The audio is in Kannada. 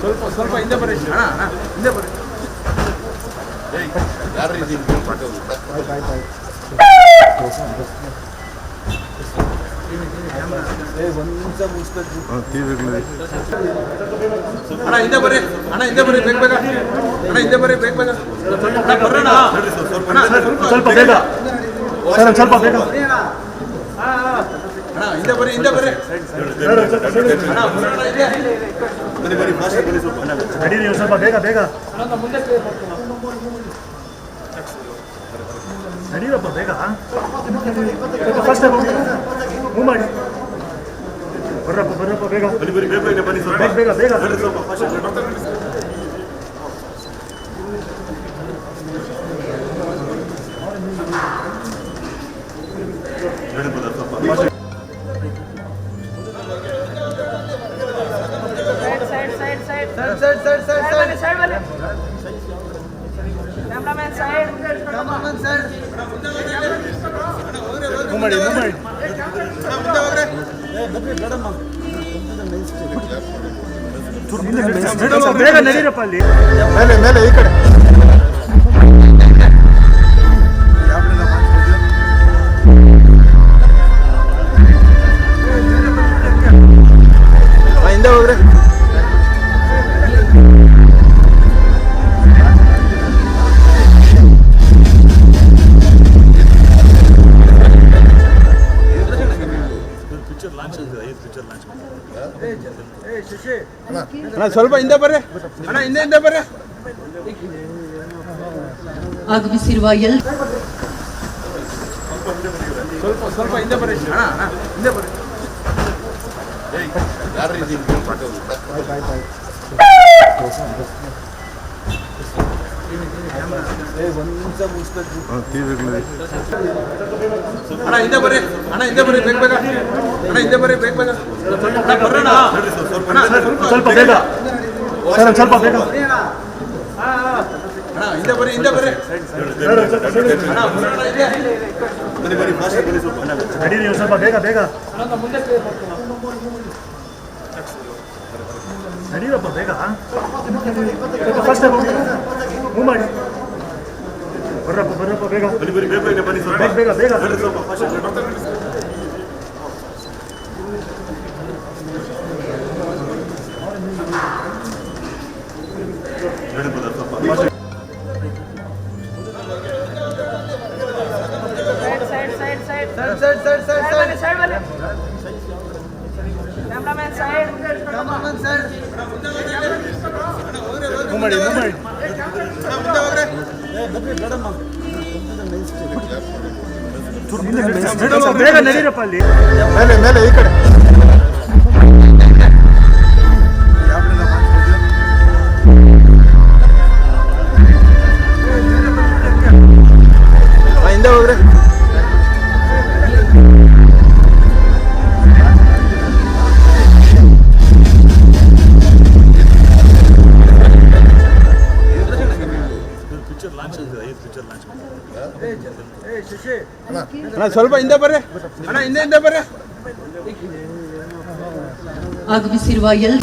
ಸ್ವಲ್ಪ ಸ್ವಲ್ಪ ಹಿಂದೆ ಬರೀ ಅಣ್ಣ ಅಣ್ಣ, ಹಿಂದೆ ಬರ್ರಿ ಅಣ್ಣ, ಹಿಂದೆ ಬರ್ರಿ ಅಣ್ಣ, ಹಿಂದೆ ಬರ್ರಿ ಬೇಗ ಬೇಗ. ಅಣ್ಣ, ಹಿಂದೆ ಬರ್ರಿ ಬೇಗ ಬೇಗ. ಬರ್ರಣ್ಣ ಸ್ವಲ್ಪ ಬೇಗ. ಸ್ವಲ್ಪ ಬೇಗ. ಇಂದ ಬರಿ ಇಂದ ಬರಿ ಬರಿ ಸ್ವಲ್ಪ ಬೇಗ ಬೇಗ ನಡೀರಪ್ಪ ಬೇಗ ಫಸ್ಟ್ ಮೂವ್ ಮಾಡಿ ಬರ್ರಪ್ಪ ಬರ್ರಪ್ಪ ಬೇಗ ಬರಿ ಬರಿ ಬೇಗ ಬೇಗ ಬನ್ನಿ ಸ್ವಲ್ಪ ಬೇಗ ಬೇಗ fast side side side side side ಬನ್ನಿ ಕ್ಯಾಮ್ರಾಮನ್ ಸೈಡ್ ಕ್ಯಾಮ್ರಾಮನ್ ಸೈಡ್ ಮುಮ್ಮಡಿ ಮುಮ್ಮಡಿ ಮುಂದೆ ಹೋಗ್ರೆ ಏ ಬನ್ನಿ ಮೇಡಮ್ ಮೇಡಮ್ ಬೇಗ ನಡೀರಪ್ಪ ಅಲ್ಲಿ. ಮೇಲೆ ಮೇಲೆ ಈ ಕಡೆ. ಅಣ್ಣ ಸ್ವಲ್ಪ ಹಿಂದೆ ಬರ್ರಿ ಅಣ್ಣ ಹಿಂದೆ ಹಿಂದೆ ಬರ್ರಿ ಆಗಮಿಸಿರುವ ಎಲ್ಲ ಸ್ವಲ್ಪ ಸ್ವಲ್ಪ ಹಿಂದೆ ಬರ್ರಿ ಅಣ್ಣ ಅಣ್ಣ ಹಿಂದೆ ಬರ್ರಿ ಅಣ್ಣ ಹಿಂದೆ ಬರ್ರಿ. ಅಣ್ಣ ಹಿಂದೆ ಬರ್ರಿ. ಬೇಗ ಬೇಗ. ಅಣ್ಣ ಹಿಂದೆ ಬರ್ರಿ. ಬೇಗ ಬೇಗ. ಸ್ವಲ್ಪ ಬೇಗ. ಸರ್ ಸ್ವಲ್ಪ ಬೇಗ. ಅಣ್ಣ ಹಿಂದೆ ಬರ್ರಿ ಹಿಂದೆ ಬರ್ರಿ. ಅಣ್ಣ ಬರ್ರಣ್ಣ ಹಿಂದೆ. ನಡಿ ನೀವು ಸ್ವಲ್ಪ ಬೇಗ ಬೇಗ. ನಡೀರಪ್ಪ ಬೇಗ. ಸ್ವಲ್ಪ ಫಸ್ಟ್ ಹ್ಞೂ ಮಾಡಿ ಬರ್ರಪ್ಪ ಬರ್ರಪ್ಪ ಬೇಗ ಬನ್ನಿ ಬನ್ನಿ ಬೇಗ ಬೇಗ ಬನ್ನಿ ಸ್ವಲ್ಪ ಬೇಗ ಬೇಗ ಬನ್ನಿ ಸ್ವಲ್ಪ ಫಸ್ಟ್ ಬರ್ತಾರೆ ಹೇಳಿ ಬದ ಸ್ವಲ್ಪ first side side side side side side वाले कैमरामैन साइड कैमरामैन साइड घुमड़ी घुमड़ी ಮೇಲೆ ಮೇಲೆ ಈ ಕಡೆ ಅಣ್ಣ ಸ್ವಲ್ಪ ಹಿಂದೆ ಬರ್ರಿ ಅಣ್ಣ ಹಿಂದೆ ಹಿಂದೆ ಬರ್ರಿ ಆಗಮಿಸಿರುವ ಎಲ್ಲ